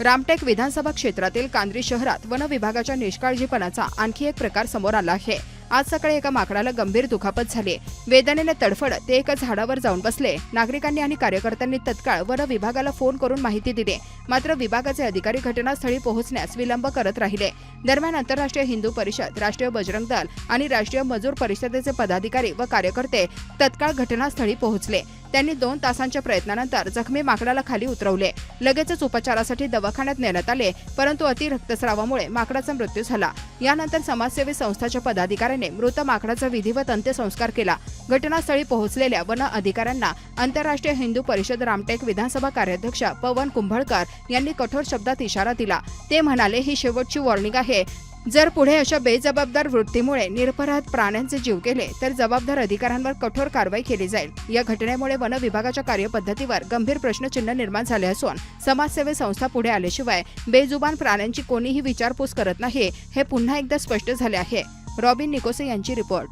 रामटेक विधानसभा क्षेत्रातील कांद्री शहरात वन विभागाच्या निष्काळजीपणाचा आणखी एक प्रकार समोर आला आहे. आज सकाळी एका माकडाला गंभीर दुखापत झाली. वेदनेने तडफड ते एका झाडावर जाऊन बसले. नागरिकांनी आणि कार्यकर्त्यांनी तत्काळ वन विभागाला फोन करून माहिती दिली. मात्र विभागाचे अधिकारी घटनास्थळी पोहोचण्यास विलंब करत राहिले. दरम्यान आंतरराष्ट्रीय हिंदू परिषद राष्ट्रीय बजरंग दल आणि राष्ट्रीय मजूर परिषदेचे पदाधिकारी व कार्यकर्ते तत्काळ घटनास्थळी पोहोचले. त्यांनी दोन तासांच्या प्रयत्नानंतर जखमी माकडाला खाली उतरवले. लगेचच उपचारासाठी दवाखान्यात नेण्यात आले परंतु अति रक्तस्रावामुळे माकडाचा मृत्यू झाला. यानंतर समाजसेवी संस्थाच्या पदाधिकाऱ्याने मृत माकडाचा विधिवत अंत्यसंस्कार केला. घटनास्थळी पोहोचलेल्या वन अधिकाऱ्यांना आंतरराष्ट्रीय हिंदू परिषद रामटेक विधानसभा कार्याध्यक्ष पवन कुंभळकर यांनी कठोर शब्दात इशारा दिला. ते म्हणाले ही शेवटची वॉर्निंग आहे. जर पुढे अशा बेजबाबदार वृत्तीमुळे निरपराध प्राण्यांचे जीव गेले तर जबाबदार अधिकाऱ्यांवर कठोर कारवाई केली जाईल. या घटनेमुळे वन विभागाच्या कार्यपद्धतीवर गंभीर प्रश्नचिन्ह निर्माण झाले असून समाजसेवी संस्था पुढे आल्याशिवाय बेजुबान प्राण्यांची कोणीही विचारपूस करत नाही हे पुन्हा एकदा स्पष्ट झाले आहे. रॉबिन निकोसे यांची रिपोर्ट.